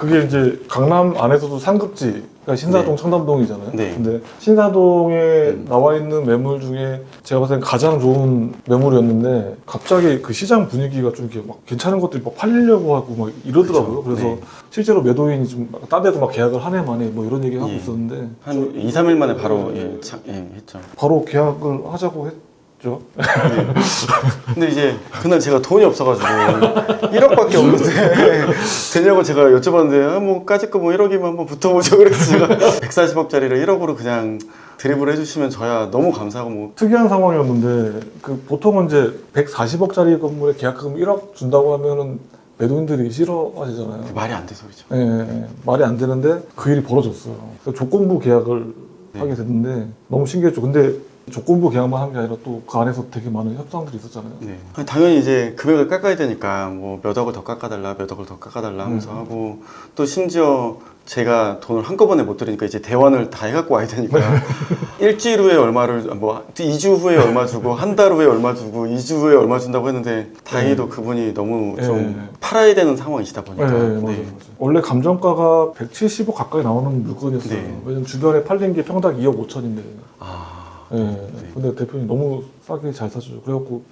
그게 이제 강남 안에서도 상급지, 그러니까 신사동, 네. 청담동이잖아요. 네. 근데 신사동에 음. 나와 있는 매물 중에 제가 봤을 땐 가장 좋은 매물이었는데 갑자기 그 시장 분위기가 좀 이렇게 막 괜찮은 것들이 막 팔리려고 하고 막 이러더라고요. 그래서 네. 실제로 매도인이 좀딴 데도 막 계약을 한 해 만에 뭐 이런 얘기 하고 예. 있었는데 한 2, 3일 만에 바로 예, 참, 예, 했죠. 바로 계약을 하자고 했 죠. 근데 이제 그날 제가 돈이 없어가지고 1억밖에 없는데 되냐고 제가 여쭤봤는데 아, 뭐 까짓 거 뭐 1억이면 한번 붙어보죠 그래서 제가 140억짜리를 1억으로 그냥 드리블 해주시면 저야 너무 감사하고 뭐 특이한 상황이었는데 그 보통은 이제 140억짜리 건물에 계약금 1억 준다고 하면은 매도인들이 싫어하시잖아요. 말이 안 돼서 그렇죠. 예, 예, 말이 안 되는데 그 일이 벌어졌어요. 그래서 조건부 계약을 네. 하게 됐는데 너무 신기했죠. 근데 조건부 계약만 한 게 아니라 또 그 안에서 되게 많은 협상들이 있었잖아요. 네. 당연히 이제 금액을 깎아야 되니까 뭐 몇 억을 더 깎아달라, 몇 억을 더 깎아달라 하면서 음. 하고 또 심지어 제가 돈을 한꺼번에 못 드리니까 이제 대환을 다 해갖고 와야 되니까 일주일 후에 얼마를 뭐 2주 후에 얼마 주고 한 달 후에 얼마 주고 2주 후에 얼마 준다고 했는데 다행히도 그분이 너무 좀 네. 팔아야 되는 상황이시다 네, 보니까 네, 맞아요, 네. 맞아요. 원래 감정가가 170억 가까이 나오는 물건이었어요. 네. 왜냐면 주변에 팔린 게 평당 2억 5천인데. 아 예. 근데 대표님 너무 싸게 잘 사주죠. 그래갖고